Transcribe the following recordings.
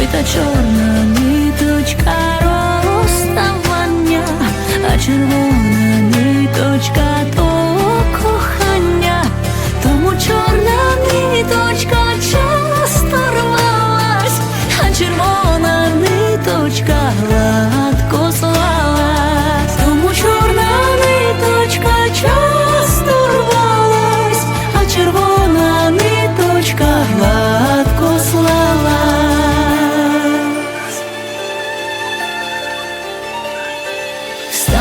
Ой, та чорна ниточка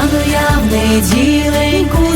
Стану я в неділеньку